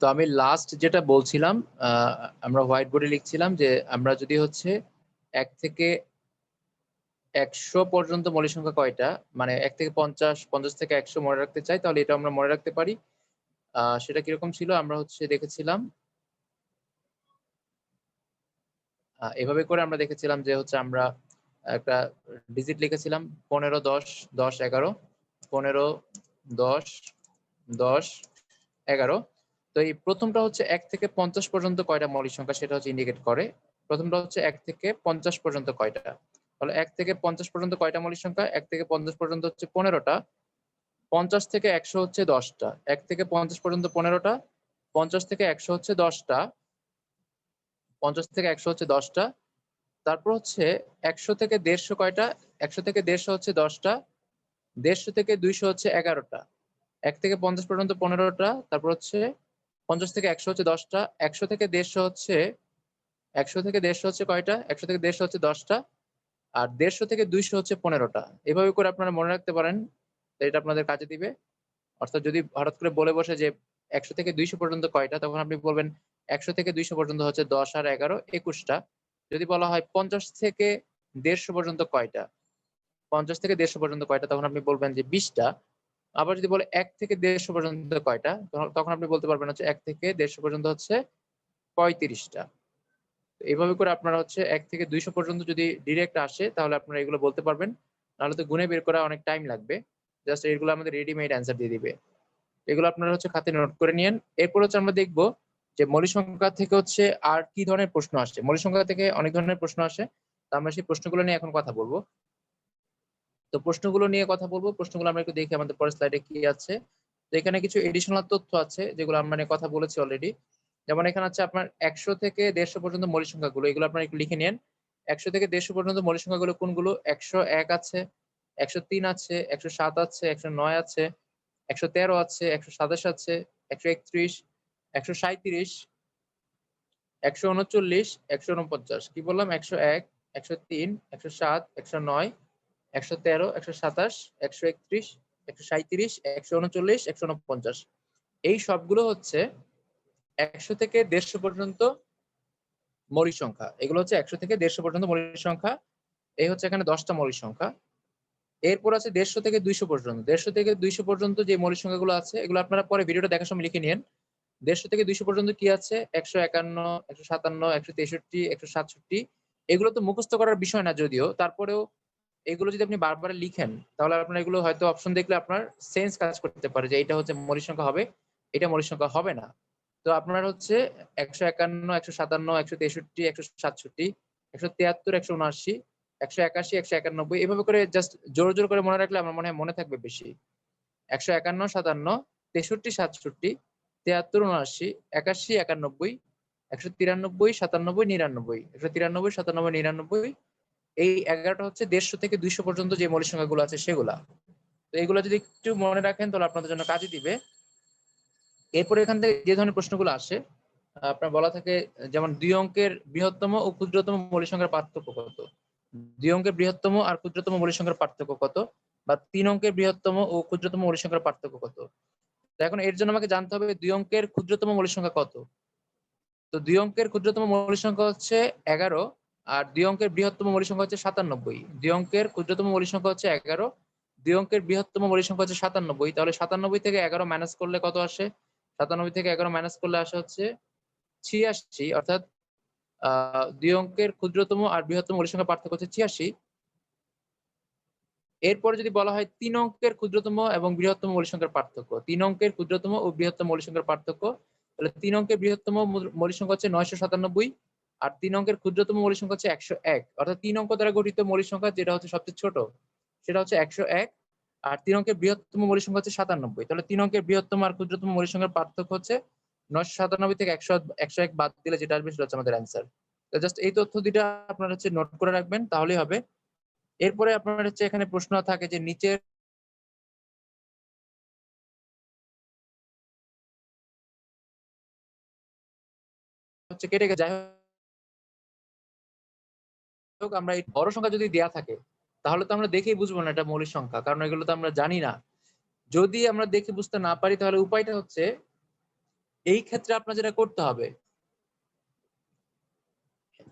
তো আমি লাস্ট যেটা বলছিলাম আমরা হোয়াইট বোর্ডে লিখছিলাম যে আমরা যদি হচ্ছে এক থেকে একশো পর্যন্ত মৌলিক সংখ্যা কয়টা মানে এক থেকে পঞ্চাশ পঞ্চাশ থেকে একশো মনে রাখতে চাই, তাহলে এটা আমরা মনে রাখতে পারি। সেটা কীরকম ছিল? আমরা হচ্ছে দেখেছিলাম এভাবে করে আমরা দেখেছিলাম যে হচ্ছে আমরা একটা ডিজিট লিখেছিলাম, পনেরো, দশ দশ, এগারো, পনেরো, দশ দশ, এগারো। তো এই প্রথমটা হচ্ছে এক থেকে পঞ্চাশ পর্যন্ত কয়টা মৌলিক সংখ্যা সেটা হচ্ছে ইন্ডিকেট করে। প্রথমটা হচ্ছে এক থেকে পঞ্চাশ পর্যন্ত কয়টা? তাহলে এক থেকে পঞ্চাশ পর্যন্ত কয়টা মৌলিক সংখ্যা? এক থেকে পঞ্চাশ পর্যন্ত হচ্ছে পনেরোটা। পঞ্চাশ থেকে একশো হচ্ছে দশটা। এক থেকে পঞ্চাশ পর্যন্ত পনেরোটা। পঞ্চাশ থেকে একশো হচ্ছে দশটা। পঞ্চাশ থেকে একশো হচ্ছে দশটা। তারপর হচ্ছে একশো থেকে দেড়শো কয়টা? একশো থেকে দেড়শো হচ্ছে দশটা। দেড়শো থেকে দুইশো হচ্ছে এগারোটা। এক থেকে পঞ্চাশ পর্যন্ত পনেরোটা। তারপর হচ্ছে পঞ্চাশ থেকে একশো হচ্ছে দশটা, একশো থেকে দেড়শো হচ্ছে, একশো থেকে দেড়শো হচ্ছে কয়টা? একশো থেকে দেড়শো হচ্ছে দশটা, আর দেড়শো থেকে দুইশো হচ্ছে পনেরোটা। এভাবে করে আপনারা মনে রাখতে পারেন এটা আপনাদের কাজে দিবে। অর্থাৎ যদি হঠাৎ করে বলে বসে যে একশো থেকে দুইশো পর্যন্ত কয়টা, তখন আপনি বলবেন একশো থেকে দুইশো পর্যন্ত হচ্ছে দশ আর এগারো, একুশটা। যদি বলা হয় পঞ্চাশ থেকে দেড়শো পর্যন্ত কয়টা, পঞ্চাশ থেকে দেড়শো পর্যন্ত কয়টা, তখন আপনি বলবেন যে বিশটা। আবার যদি বলে এক থেকে দেড়শো পর্যন্ত কয়টা? তখন- আপনি বলতে পারবেন হচ্ছে এক থেকে দেড়শো পর্যন্ত হচ্ছে পঁয়ত্রিশটা। এইভাবে করে আপনারা হচ্ছে এক থেকে দুইশো পর্যন্ত যদি ডিরেক্ট আসে, তাহলে আপনারা এগুলো বলতে পারবেন। নাহলে তো গুনে বের করা অনেক টাইম লাগবে। জাস্ট এগুলো আমাদের রেডিমেড অ্যান্সার দিয়ে দিবে। এগুলো আপনারা হচ্ছে খাতে নোট করে নিন এরপর হচ্ছে আমরা দেখব যে মৌলিক সংখ্যা থেকে হচ্ছে আর কি ধরনের প্রশ্ন আসে মৌলিক সংখ্যা থেকে অনেক ধরনের প্রশ্ন আসে। তো আমরা সেই প্রশ্নগুলো নিয়ে এখন কথা বলব। তো প্রশ্নগুলো নিয়ে কথা বলব। প্রশ্নগুলো আমরা একটু দেখি আমাদের পরের স্লাইডে কি আছে। তো এখানে কিছু এডিশনাল তথ্য আছে, যেগুলো আমরা মানে কথা বলেছি অলরেডি যেমন এখানে আছে আপনার একশো থেকে দেড়শো পর্যন্ত মৌলিক সংখ্যাগুলো, এগুলো আপনারা একটু লিখে নেন। একশো থেকে দেড়শো পর্যন্ত মৌলিক সংখ্যাগুলো কোনগুলো? একশো এক আছে, একশো তিন আছে, একশো সাত আছে, একশো নয় আছে, একশো তেরো আছে, একশো সাতাশ আছে, একশো একত্রিশ, একশো সাঁত্রিশ একশো উনচল্লিশ, একশো উনপঞ্চাশ। কি বললাম? একশো এক, একশো তিন, একশো সাত, একশো নয় একশো তেরো, একশো সাতাশ, একশো একত্রিশ, একশো সাঁত্রিশ একশো উনচল্লিশ, একশো উনপঞ্চাশ। এই সবগুলো হচ্ছে একশো থেকে দেড়শো পর্যন্ত মৌলিক সংখ্যা। এগুলো হচ্ছে একশো থেকে দেড়শো পর্যন্ত মৌলিক সংখ্যা। এই হচ্ছে এখানে দশটা মৌলিক সংখ্যা। এরপর আছে দেড়শো থেকে দুইশো পর্যন্ত। দেড়শো থেকে দুইশো পর্যন্ত যে মৌলিক সংখ্যাগুলো আছে, এগুলো আপনারা পরে ভিডিওটা দেখার সময় লিখে নিন। দেড়শো থেকে দুইশো পর্যন্ত কি আছে? একশো একান্ন, একশো সাতান্ন, একশো তেষট্টি, একশো সাতষট্টি। এগুলো তো মুখস্থ করার বিষয় না যদিও, তারপরেও এগুলো যদি আপনি বারবার লিখেন, তাহলে আপনার এগুলো হয়তো অপশন দেখলে আপনার সেন্স কাজ করতে পারে যে এটা হচ্ছে মৌলিক সংখ্যা হবে, এটা মৌলিক সংখ্যা হবে না। তো আপনার হচ্ছে একশো একান্ন, একশো সাতান্ন, একশো তেষট্টি, একশো সাতষট্টি, একশো তিয়াত্তর, একশো উনআশি, একশো একাশি, একশো একানব্বই, এভাবে করে জাস্ট জোর জোর করে মনে রাখলে আমার মনে হয় মনে থাকবে বেশি। একশো একান্ন, সাতান্ন, তেষট্টি, সাতষট্টি, তিয়াত্তর, উনআশি, একাশি, একানব্বই, একশো তিরানব্বই, সাতানব্বই, নিরানব্বই, একশো তিরানব্বই, সাতানব্বই, নিরানব্বই এই এগারোটা হচ্ছে দেড়শো থেকে দুইশো পর্যন্ত যে মৌলিক সংখ্যাগুলো আছে সেগুলা। তো এগুলো যদি একটু মনে রাখেন, তাহলে আপনাদের জন্য কাজে দিবে। এরপরে এখান থেকে যে ধরনের প্রশ্নগুলো আসে, আপনার বলা থাকে, যেমন দুই অঙ্কের বৃহত্তম ও ক্ষুদ্রতম মৌলিক সংখ্যার পার্থক্য কত? দুই অঙ্কের বৃহত্তম আর ক্ষুদ্রতম মৌলিক সংখ্যার পার্থক্য কত? বা তিন অঙ্কের বৃহত্তম ও ক্ষুদ্রতম মৌলিক সংখ্যার পার্থক্য কত? এখন এর জন্য আমাকে জানতে হবে, দুই অঙ্কের ক্ষুদ্রতম মৌলিক সংখ্যা কত? তো দুই অঙ্কের ক্ষুদ্রতম মৌলিক সংখ্যা হচ্ছে এগারো আর দুই অঙ্কের বৃহত্তম মৌলিক সংখ্যা হচ্ছে সাতানব্বই। দুই অঙ্কের ক্ষুদ্রতম মৌলিক সংখ্যা হচ্ছে এগারো। দুই অঙ্কের বৃহত্তম মৌলিক সংখ্যা হচ্ছে সাতানব্বই। তাহলে সাতানব্বই থেকে এগারো মাইনাস করলে কত আসে? সাতানব্বই থেকে এগারো মাইনাস করলে আসে হচ্ছে ছিয়াশি। অর্থাৎ দুই অঙ্কের ক্ষুদ্রতম আর বৃহত্তম মৌলিক সংখ্যা পার্থক্য হচ্ছে ছিয়াশি। এরপরে যদি বলা হয় তিন অঙ্কের ক্ষুদ্রতম এবং বৃহত্তম মৌলিক সংখ্যার পার্থক্য। তিন অঙ্কের ক্ষুদ্রতম ও বৃহত্তম মৌলিক সংখ্যার পার্থক্য। তাহলে তিন অঙ্কের বৃহত্তম মূল- মৌলিক সংখ্যা হচ্ছে নয়শো সাতানব্বই। আর তিন অঙ্কের ক্ষুদ্রতম মৌলিক সংখ্যা হচ্ছে একশো এক। অর্থাৎ তিন অঙ্ক দ্বারা গঠিত মৌলিক সংখ্যা যেটা হচ্ছে সবচেয়ে ছোট, সেটা হচ্ছে একশো এক। আর তিন অঙ্কের বৃহত্তম মৌলিক সংখ্যা হচ্ছে সাতানব্বই। তাহলে তিন অঙ্কের বৃহত্তম আর ক্ষুদ্রতম মৌলিক সংখ্যার পার্থক্য হচ্ছে নয়শো সাতানব্বই থেকে একশো একশো এক বাদ দিলে যেটা আসবে সেটা হচ্ছে আমাদের অ্যান্সার জাস্ট এই তথ্য দুইটা আপনারা হচ্ছে নোট করে রাখবেন, তাহলেই হবে। এরপরে আপনার হচ্ছে এখানে প্রশ্ন থাকে যে নিচের হচ্ছে কেটে গেছে। যাই হোক আমরা এই বড় সংখ্যা যদি দেয়া থাকে, তাহলে তো আমরা দেখেই বুঝব না এটা মৌলিক সংখ্যা, কারণ এগুলো তো আমরা জানি না। যদি আমরা দেখে বুঝতে না পারি, তাহলে উপায়টা হচ্ছে, এই ক্ষেত্রে আপনার যেটা করতে হবে,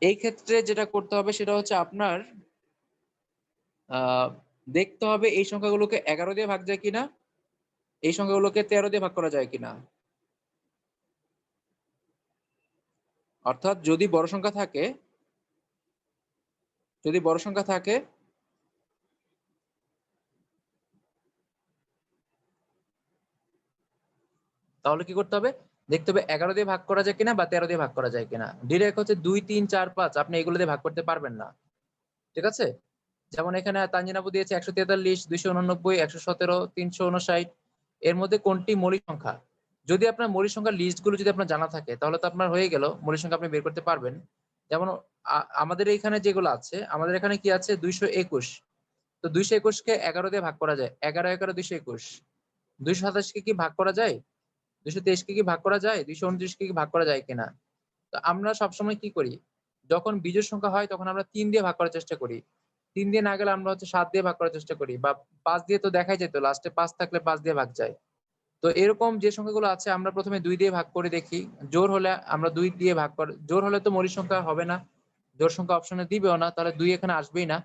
এই ক্ষেত্রে যেটা করতে হবে সেটা হচ্ছে আপনার দেখতে হবে এই সংখ্যাগুলোকে এগারো দিয়ে ভাগ যায় কিনা, এই সংখ্যাগুলোকে তেরো দিয়ে ভাগ করা যায় কিনা। অর্থাৎ যদি বড় সংখ্যা থাকে যদি বড় সংখ্যা থাকে, তাহলে কি করতে হবে? দেখতে হবে এগারো দিয়ে ভাগ করা যায় কিনা বা তেরো দিয়ে ভাগ করা যায় কিনা। ডিরেক্ট হচ্ছে দুই, তিন, চার, পাঁচ। আপনি এগুলো দিয়ে ভাগ করতে পারবেন না। ঠিক আছে? যেমন এখানে তাঞ্জিনাবু দিয়েছে একশো তেতাল্লিশ, দুইশো উননব্বই, একশো সতেরো, তিনশো উনষাট। এর মধ্যে কোনটি মৌলিক সংখ্যা? যদি আপনার মৌলিক সংখ্যার লিস্টগুলো যদি আপনার জানা থাকে, তাহলে তো আপনার হয়ে গেল। মৌলিক সংখ্যা আপনি বের করতে পারবেন। যেমন আমাদের এখানে যেগুলো আছে, আমাদের এখানে কি আছে? দুইশো একুশ। তো দুইশো একুশকে এগারো দিয়ে ভাগ করা যায়। এগারো এগারো, দুইশো একুশ। দুইশো সাতাশকে কি ভাগ করা যায়? দুইশো তেইশকে কি ভাগ করা যায়? দুইশো উনত্রিশকে কি ভাগ করা যায় কিনা? তো আমরা সবসময় কি করি? যখন বিজোড় সংখ্যা হয়, তখন আমরা তিন দিয়ে ভাগ করার চেষ্টা করি। তিন দিয়ে না গেলে আমরা হচ্ছে সাত দিয়ে ভাগ করার চেষ্টা করি। বা পাঁচ দিয়ে তো দেখাই যেত, লাস্টে পাঁচ থাকলে পাঁচ দিয়ে ভাগ যায়। তো এরকম যে সংখ্যাগুলো আছে, আমরা প্রথমে দুই দিয়ে ভাগ করে দেখি। জোর হলে আমরা দুই দিয়ে ভাগ করে, জোর হলে তো মৌলিক সংখ্যা হবে না, জোর সংখ্যা অপশনে দিবেও না, তাহলে দুই এখানে আসবেই না।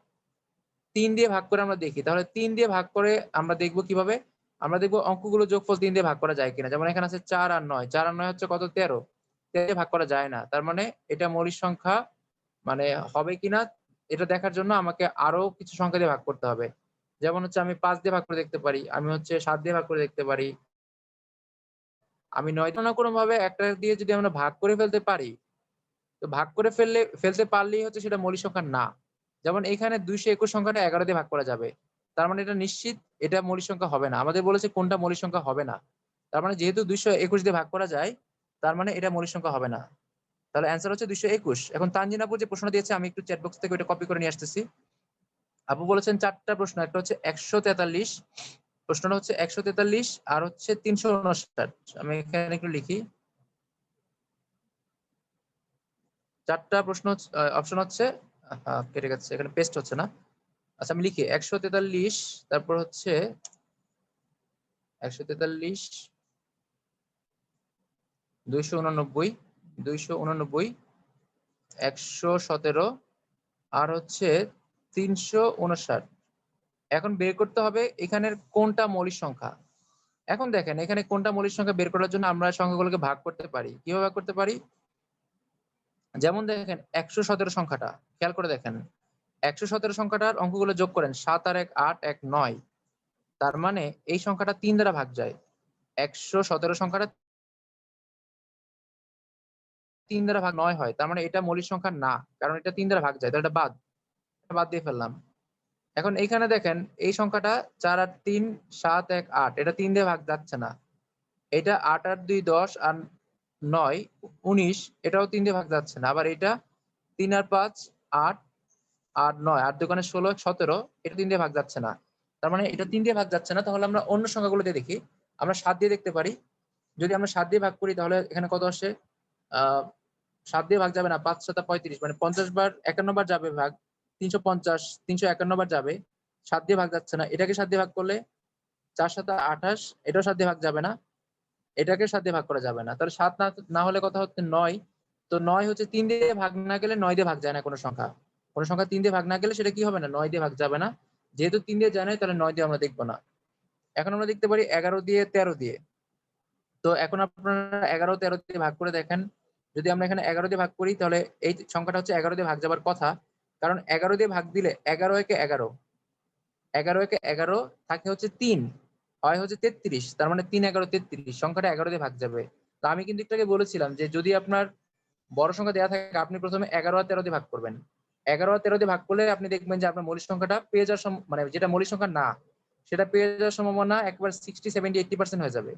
তিন দিয়ে ভাগ করে আমরা দেখি, তাহলে তিন দিয়ে ভাগ করে আমরা দেখব কীভাবে? আমরা দেখব অঙ্কগুলো যোগফল তিন দিয়ে ভাগ করা যায় কিনা। যেমন এখানে আছে চার আর নয়, চার আর নয় হচ্ছে কত? তেরো। তেরো ভাগ করা যায় না, তার মানে এটা মৌলিক সংখ্যা মানে হবে কিনা এটা দেখার জন্য আমাকে আরও কিছু সংখ্যা দিয়ে ভাগ করতে হবে। যেমন হচ্ছে আমি পাঁচ দিয়ে ভাগ করে দেখতে পারি, আমি হচ্ছে সাত দিয়ে ভাগ করে দেখতে পারি আমি নয় না কোনো ভাবে একটা দিয়ে যদি আমরা ভাগ করে ফেলতে পারি, তো ভাগ করে ফেললে, ফেলতে পারলেই হচ্ছে সেটা মৌলিক সংখ্যা না। যেমন এখানে দুইশো একুশ সংখ্যাটা এগারো দিয়ে ভাগ করা যাবে। তার মানে এটা নিশ্চিত এটা মৌলিক সংখ্যা হবে না। আমাদের বলেছে কোনটা মৌলিক সংখ্যা হবে না। তার মানে যেহেতু দুইশো একুশ দিয়ে ভাগ করা যায়, তার মানে এটা মৌলিক সংখ্যা হবে না। তাহলে অ্যান্সার হচ্ছে দুইশো একুশ। এখন তানজিন আপু যে প্রশ্ন দিয়েছে, আমি একটু চ্যাটবক্স থেকে ওটা কপি করে নিয়ে আসতেছি। আপু বলেছেন চারটা প্রশ্ন, একটা হচ্ছে একশো তেতাল্লিশ প্রশ্নটা হচ্ছে একশো তেতাল্লিশ আর হচ্ছে তিনশো উনষাট। আমি এখানে একটু লিখি। চারটা প্রশ্ন অপশন হচ্ছে কেটে গেছে, এখানে পেস্ট হচ্ছে না। আচ্ছা আমি লিখি, একশো তেতাল্লিশ, তারপর হচ্ছে একশো তেতাল্লিশ, দুইশো উননব্বই দুইশো উননব্বই, একশো সতেরো, আর হচ্ছে তিনশো উনষাট। এখন বের করতে হবে এখানের কোনটা মৌলিক সংখ্যা। এখন দেখেন, এখানে কোনটা মৌলিক সংখ্যা বের করার জন্য আমরা সংখ্যাগুলোকে ভাগ করতে পারি। কীভাবে ভাগ করতে পারি? যেমন দেখেন, একশো সতেরো সংখ্যাটা, খেয়াল করে দেখেন। একশো সতেরো সংখ্যাটার অঙ্কগুলো যোগ করেন, সাত আর এক, আট, এক, নয়। তার মানে এই সংখ্যাটা তিন দ্বারা ভাগ যায়। একশো সতেরো সংখ্যাটা তিন দ্বারা ভাগ নয় হয়। তার মানে এটা মৌলিক সংখ্যা না, কারণ এটা তিন দ্বারা ভাগ যায়। তো এটা বাদ বাদ দিয়ে ফেললাম। এখন এইখানে দেখেন, এই সংখ্যাটা চার আট তিন, সাত, এক, আট। এটা তিন দিয়ে ভাগ যাচ্ছে না। এটা আট আট দুই, দশ আর নয়, উনিশ, এটাও তিন দিয়ে ভাগ যাচ্ছে না। আবার এটা তিন আর পাঁচ, আট আর নয়। আট দোকানে ষোলো, সতেরো, এটা তিন দিয়ে ভাগ যাচ্ছে না। তার মানে এটা তিন দিয়ে ভাগ যাচ্ছে না, তাহলে আমরা অন্য সংখ্যাগুলো দিয়ে দেখি। আমরা সাত দিয়ে দেখতে পারি। যদি আমরা সাত দিয়ে ভাগ করি, তাহলে এখানে কত আসে? আহ, সাত দিয়ে ভাগ যাবে না পাঁচ সাতা পঁয়ত্রিশ। মানে পঞ্চাশ বার, একান্ন বার যাবে ভাগ। তিনশো পঞ্চাশ তিনশো একান্ন বার যাবে সাত দিয়ে ভাগ যাচ্ছে না এটাকে সাত দিয়ে ভাগ করলে চার সাতা আঠাশ এটাও সাত দিয়ে ভাগ যাবে না এটাকে সাত দিয়ে ভাগ করা যাবে না তাহলে সাত না হলে কথা হচ্ছে নয় তো নয় হচ্ছে তিন দিয়ে ভাগ না গেলে নয় দিয়ে ভাগ যায় না কোনো সংখ্যা কোনো সংখ্যা তিন দিয়ে ভাগ না গেলে সেটা কি হবে না নয় দিয়ে ভাগ যাবে না যেহেতু তিন দিয়ে যায় তাহলে নয় দিয়ে আমরা দেখব না এখন আমরা দেখতে পারি এগারো দিয়ে তেরো দিয়ে তো এখন আপনারা এগারো তেরো দিয়ে ভাগ করে দেখেন যদি আমরা এখানে এগারো দিয়ে ভাগ করি তাহলে এই সংখ্যাটা হচ্ছে এগারো দিয়ে ভাগ যাবার কথা কারণ এগারো দিয়ে ভাগ দিলে এগারো একে এগারো। এগারো একে এগারো থাকে হচ্ছে তিন, হয় হচ্ছে তেত্রিশ, তার মানে তিন এগারো তেত্রিশ, সংখ্যাটা এগারো দিয়ে ভাগ যাবে। তো আমি কিন্তু একটু বলেছিলাম যে যদি আপনার বড় সংখ্যা দেওয়া থাকে, আপনি প্রথমে এগারো আর তেরো দিয়ে ভাগ করবেন। এগারো আর তেরো দিয়ে ভাগ করলে আপনি দেখবেন যে আপনার মৌলিক সংখ্যাটা পেয়ে যাওয়ার মানে যেটা মৌলিক সংখ্যা না, সেটা পেয়ে যাওয়ার সম্ভাবনা একবার সিক্সটি সেভেন্টি এইটটি পার্সেন্ট হয়ে যাবে।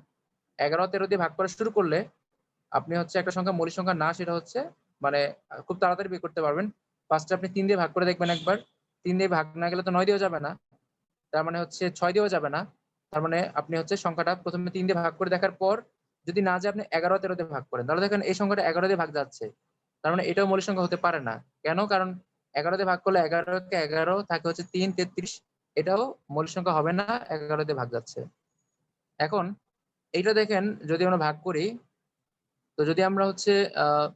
এগারো তেরো দিয়ে ভাগ করা শুরু করলে আপনি হচ্ছে একটা সংখ্যা মৌলিক সংখ্যা না, সেটা হচ্ছে মানে খুব তাড়াতাড়ি বের করতে পারবেন। ফার্স্টে আপনি তিন দিয়ে ভাগ করে দেখবেন একবার। তিন দিয়ে ভাগ না গেলে তো নয় দিয়েও যাবে না। তার মানে হচ্ছে ছয় দিয়েও যাবে না। তার মানে আপনি হচ্ছে সংখ্যাটা প্রথমে তিন দিয়ে ভাগ করে দেখার পর যদি না যায় আপনি এগারো, তেরো দিয়ে ভাগ করেন। তাহলে দেখেন এই সংখ্যাটা এগারো দিয়ে ভাগ যাচ্ছে। তার মানে এটাও মৌলিক সংখ্যা হতে পারে না। কেন? কারণ এগারো দিয়ে ভাগ করলে এগারো কে এগারো থাকে হচ্ছে তিন, তেত্রিশ। এটাও মৌলিক সংখ্যা হবে না, এগারো দিয়ে ভাগ যাচ্ছে। এখন এইটা দেখেন যদি আমরা ভাগ করি, তো যদি আমরা হচ্ছে, আহ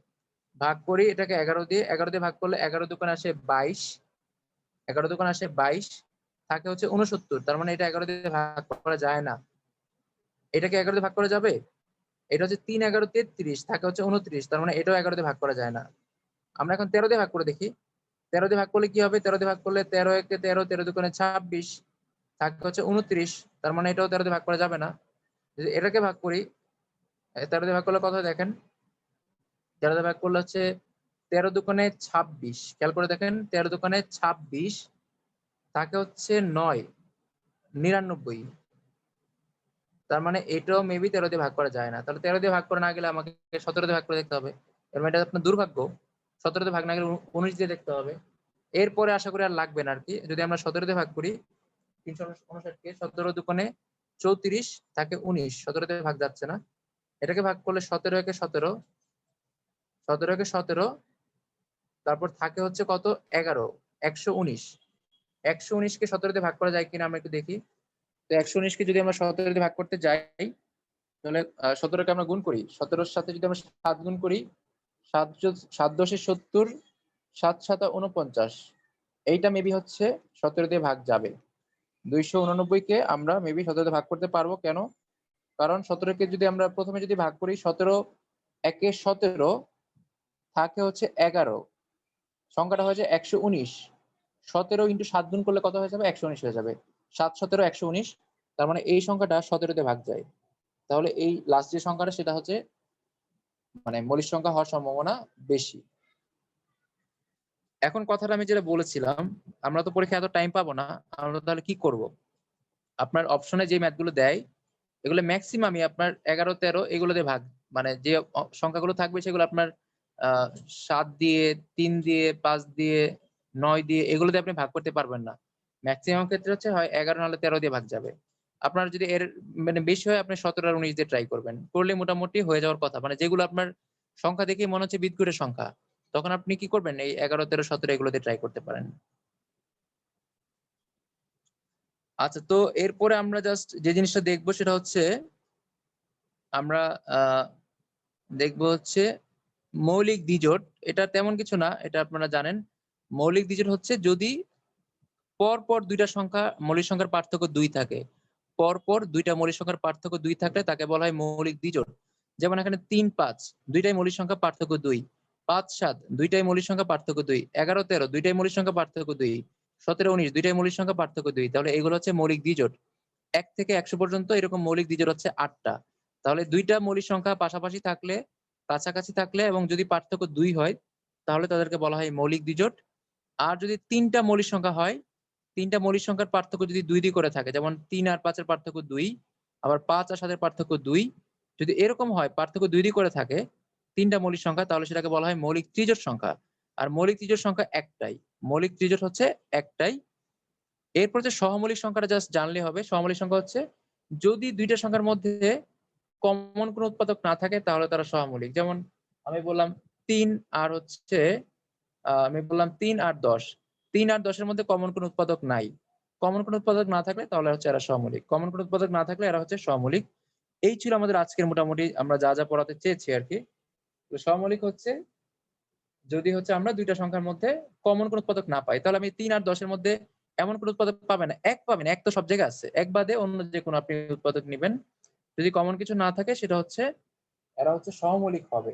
ভাগ করি, এটাকে এগারো দিয়ে এগারো দিয়ে ভাগ করলে এগারো দোকান আসে বাইশ, এগারো দোকান আসে বাইশ, থাকে হচ্ছে উনসত্তর তার মানে এটা এগারো দিয়ে ভাগ করা যায় না। এটাকে এগারো দিয়ে ভাগ করা যাবে? এটা হচ্ছে তিন এগারো তেত্রিশ, থাকে হচ্ছে উনত্রিশ তার মানে এটাও এগারো দিয়ে ভাগ করা যায় না। আমরা এখন তেরো দিয়ে ভাগ করে দেখি। তেরো দিয়ে ভাগ করলে কি হবে? তেরো দিয়ে ভাগ করলে তেরো একে তেরো তেরো দোকানে ছাব্বিশ, থাকে হচ্ছে উনত্রিশ তার মানে এটাও তেরো দিয়ে ভাগ করা যাবে না। যদি এটাকে ভাগ করি তেরো দিয়ে ভাগ করলে হয় দেখেন? তেরো দিয়ে ভাগ করলে হচ্ছে তেরো দোকানে ছাব্বিশ। খেয়াল করে দেখেন, তেরো দোকানে ছাব্বিশ, তাকে হচ্ছে নয়, নিরানব্বই। তার মানে এটাও মেবি তেরো দিয়ে ভাগ করা যায় না। তাহলে তেরো দিয়ে ভাগ করে না গেলে আমাকে সতেরো দিয়ে ভাগ করে দেখতে হবে। এর মানে এটা আপনার দুর্ভাগ্য। সতেরো দিয়ে ভাগ না গেলে উনিশ দিয়ে দেখতে হবে। এরপরে আশা করি আর লাগবে না আর কি যদি আমরা সতেরো দিয়ে ভাগ করি, তিনশো উনষাটকে সতেরো দোকানে চৌত্রিশ, তাকে উনিশ। সতেরো দিয়ে ভাগ যাচ্ছে না। এটাকে ভাগ করলে সতেরো একে সতেরো সতেরো একে সতেরো, তারপর থাকে হচ্ছে কত? এগারো, একশো উনিশ। একশো উনিশকে সতেরো দিয়ে ভাগ করা যায় কিনা আমরা একটু দেখি। তো একশো উনিশকে যদি আমরা সতেরো দিয়ে ভাগ করতে যাই, তাহলে সতেরোকে আমরা গুণ করি। সতেরোর সাথে যদি আমরা সাত গুণ করি, সাত সাত দশে সত্তর, সাত সাতা উনপঞ্চাশ এইটা মেবি হচ্ছে সতেরো দিয়ে ভাগ যাবে। দুইশো উননব্বই কে আমরা মেবি সতেরো দিয়ে ভাগ করতে পারব। কেন? কারণ সতেরোকে যদি আমরা প্রথমে যদি ভাগ করি, সতেরো একে সতেরো থাকে হচ্ছে এগারো। সংখ্যাটা হয়েছে একশো উনিশ। সতেরো ইন্টু সাত গুণ করলে কত হয়ে যাবে? একশো উনিশ হয়ে যাবে। সাত, সতেরো, একশো উনিশ, তার মানে এই সংখ্যাটা সতেরোতে ভাগ যায়। তাহলে এই লাস্ট যে সংখ্যাটা, সেটা হচ্ছে মানে মৌলিক সংখ্যা হওয়ার সম্ভাবনা বেশি। এখন কথাটা আমি যেটা বলেছিলাম, আমরা তো পরীক্ষা এত টাইম পাবো না, আমরা তাহলে কি করব? আপনার অপশনে যে ম্যাথগুলো দেয়, এগুলো ম্যাক্সিমামই আপনার এগারো, তেরো, এগুলোতে ভাগ। মানে যে সংখ্যাগুলো থাকবে, সেগুলো আপনার সাত দিয়ে, তিন দিয়ে, পাঁচ দিয়ে, নয় দিয়ে, এগুলোতে আপনি ভাগ করতে পারবেন না। ম্যাক্সিমাম ক্ষেত্রে হচ্ছে হয় এগারো, নাহলে তেরো দিয়ে ভাগ যাবে। আপনার যদি এর মানে বেশি হয় আপনি সতেরো আর উনিশ দিয়ে ট্রাই করবেন। করলে মোটামুটি হয়ে যাওয়ার কথা। মানে যেগুলো আপনার সংখ্যা দেখে মনে হচ্ছে বিদগুড়ের সংখ্যা। তখন আপনি কি করবেন? এই এগারো, তেরো, সতেরো এগুলোতে ট্রাই করতে পারেন। আচ্ছা তো এরপরে আমরা জাস্ট যে জিনিসটা দেখব সেটা হচ্ছে আমরা দেখব হচ্ছে মৌলিক দ্বিজোট, এটা তেমন কিছু না, এটা আপনারা জানেন। মৌলিক দ্বিজোট হচ্ছে যদি পর পর দুইটা সংখ্যা, মৌলিক সংখ্যার পার্থক্য দুই থাকে পর পর দুইটা মৌলিক সংখ্যার পার্থক্য দুই থাকলে তাকে বলা হয় মৌলিক দ্বিজোট। যেমন এখানে তিন পাঁচ, দুইটাই মৌলিক সংখ্যা পার্থক্য দুই। পাঁচ সাত, দুইটাই মৌলিক সংখ্যা পার্থক্য দুই। এগারো তেরো, দুইটাই মৌলিক সংখ্যা পার্থক্য দুই। সতেরো উনিশ, দুইটাই মৌলিক সংখ্যা পার্থক্য দুই। তাহলে এগুলো হচ্ছে মৌলিক দ্বিজোট। এক থেকে একশো পর্যন্ত এরকম মৌলিক দ্বিজোট হচ্ছে আটটা। তাহলে দুইটা মৌলিক সংখ্যা পাশাপাশি থাকলে কাছাকাছি থাকলে এবং যদি পার্থক্য দুই হয়, তাহলে তাদেরকে বলা হয় মৌলিক দ্বিজোট। আর যদি তিনটা মৌলিক সংখ্যা হয়, তিনটা মৌলিক সংখ্যার পার্থক্য যদি দুই দুই করে থাকে, যেমন তিন আর পাঁচের পার্থক্য দুই, আবার পাঁচ আর সাতের পার্থক্য দুই, যদি এরকম হয়, পার্থক্য দুই দুই করে থাকে, তিনটা মৌলিক সংখ্যা, তাহলে সেটাকে বলা হয় মৌলিক ত্রিজোট সংখ্যা। আর মৌলিক ত্রিজোট সংখ্যা একটাই। মৌলিক ত্রিজোট হচ্ছে একটাই। এরপর যে সহমৌলিক সংখ্যাটা জাস্ট জানলে হবে। সহমৌলিক সংখ্যা হচ্ছে, যদি দুইটা সংখ্যার মধ্যে কমন কোনো উৎপাদক না থাকে, তাহলে তারা সহমৌলিক। যেমন আমি বললাম তিন আর হচ্ছে আমি বললাম তিন আর দশ। তিন আর দশের মধ্যে কমন কোনো উৎপাদক নাই। কমন কোনো উৎপাদক না থাকলে তাহলে হচ্ছে এরা সহমৌলিক। কমন কোনো উৎপাদক না থাকলে এরা হচ্ছে সহমৌলিক। এই ছিল আমাদের আজকের মোটামুটি, আমরা যা যা পড়াতে চেয়েছি আর কি। তো সহমৌলিক হচ্ছে, যদি হচ্ছে আমরা দুইটা সংখ্যার মধ্যে কমন কোনো উৎপাদক না পাই, তাহলে আমি তিন আর দশের মধ্যে এমন কোনো উৎপাদক পাবেন এক পাবেন, এক তো সব জায়গায় আছে। এক বাদে অন্য যে কোনো আপনি উৎপাদক নেবেন। যদি কমন কিছু না থাকে সেটা হচ্ছে এরা হচ্ছে সহমৌলিক হবে।